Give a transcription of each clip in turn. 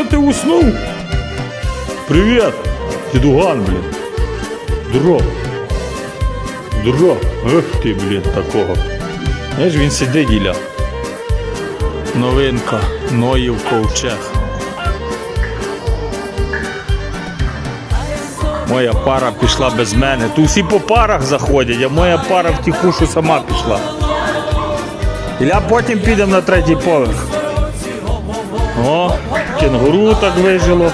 що ти уснув? Привіт, дідуган, блін. Здоров. Здоров. Ех ти, блін, такого. Знаєш, він сидить діля. Новинка. Ноїв ковчег. Моя пара пішла без мене. Тут всі по парах заходять, а моя пара в тихушу сама пішла. Ілля потім підемо на третій поверх. О, кенгуру так вижило.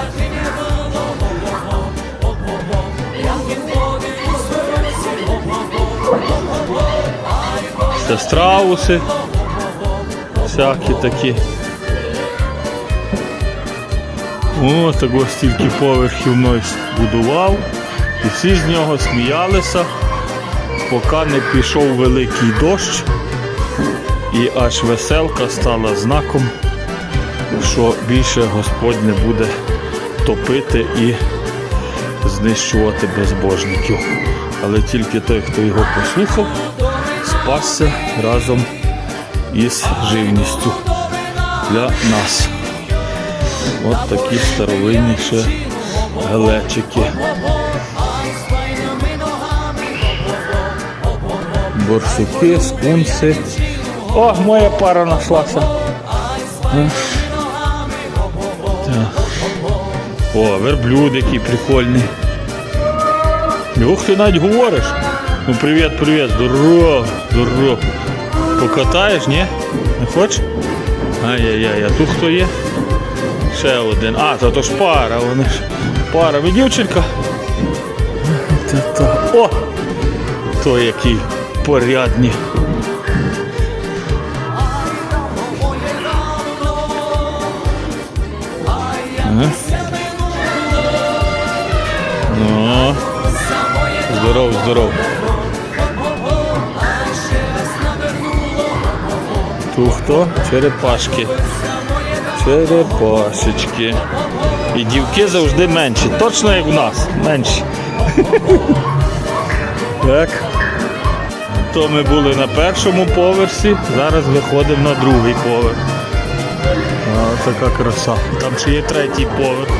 Це страуси. Всякі такі. О, ось стільки поверхів Ной будував. І всі з нього сміялися, поки не пішов великий дощ. І аж веселка стала знаком, що більше Господь не буде топити і знищувати безбожників. Але тільки той, хто його послухав, спасся разом із живністю для нас. От такі старовинні ще галечики. Борсуки, скунси. О, моя пара нашлася. О, верблюд який прикольний. Ух ти навіть говориш. Ну привіт, привіт, здорово, здорово. Покатаєш, ні? Не хочеш? Ай-яй-яй, а тут хто є? Ще один. А, то, то ж пара, вони ж. Пара. Ви дівчинка? О! То які порядні. Здоров, здоров. Тут хто? Черепашки. Черепашечки. І дівки завжди менші. Точно як в нас. Менші. Так. То ми були на першому поверсі, зараз виходимо на другий поверх. А, така краса. Там ще є третій поверх.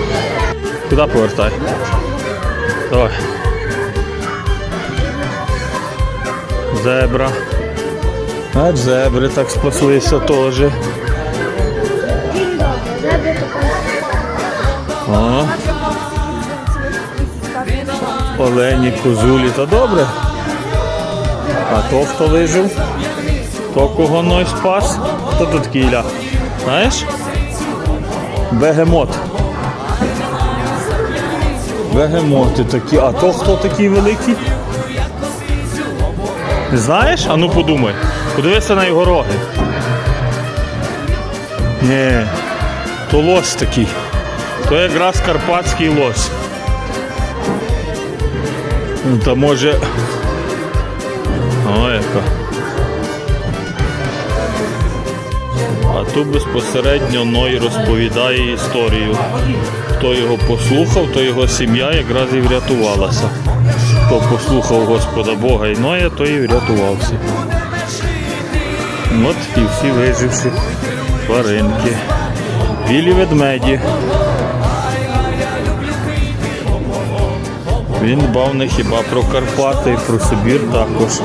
Куди повертай? Давай. Зебра. А зебри так спаслися теж. О. Олені, козулі, та добре. А то хто вижив? То кого ной спас? Хто тут кіля? Знаєш? Бегемот. Бегемоти такі. А то хто такий великий? Знаєш? А ну подумай. Подивися на його роги. Ні, то лось такий. То якраз карпатський лось. Ну, Та може. О, яка. А тут безпосередньо Ной розповідає історію. Хто його послухав, то його сім'я якраз і врятувалася. Хто послухав Господа Бога і Ноя, той і врятувався. От і всі виживші тваринки. Білі ведмеді. Він дбав не хіба про Карпати і про Сибір також.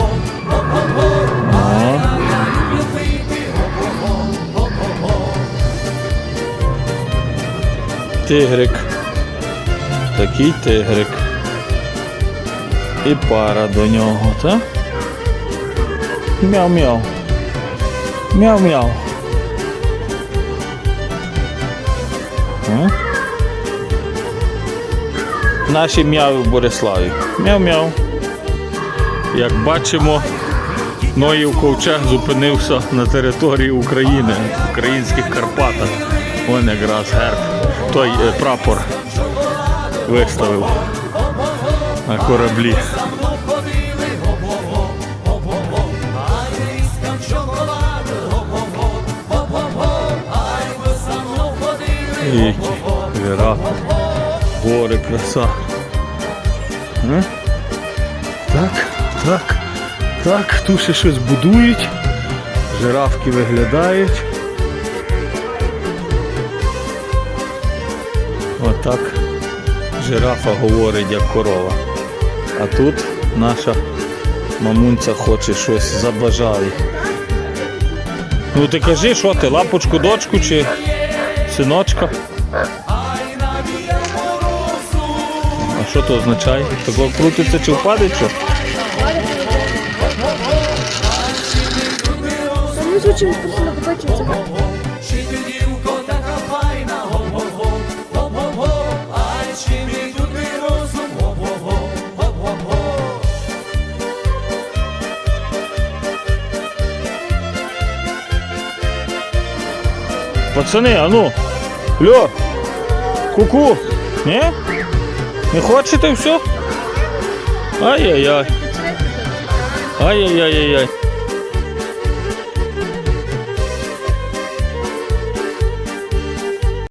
Тигрик. Такий тигрик. І пара до нього, так? Мяу-мяу. Мяу-мяу. Наші м'яви в Бориславі. Мяу-мяу. Як бачимо, Ноїв ковчег зупинився на території України, в українських Карпатах. Вон якраз герб, той е, прапор виставив кораблі. Які жирафи, гори, краса. М? Так, так, так, тут ще щось будують. Жирафки виглядають. Отак жирафа говорить, як корова. А тут наша мамунця хоче щось забажає. Ну ти кажи, що ти, лапочку, дочку чи синочка? А що це означає? Тако крутиться чи впаде що? Ми звучимо просто на Пацани, а ну, льо, ку-ку, ні? Не хочете все? Ай-яй-яй. Ай-яй-яй-яй.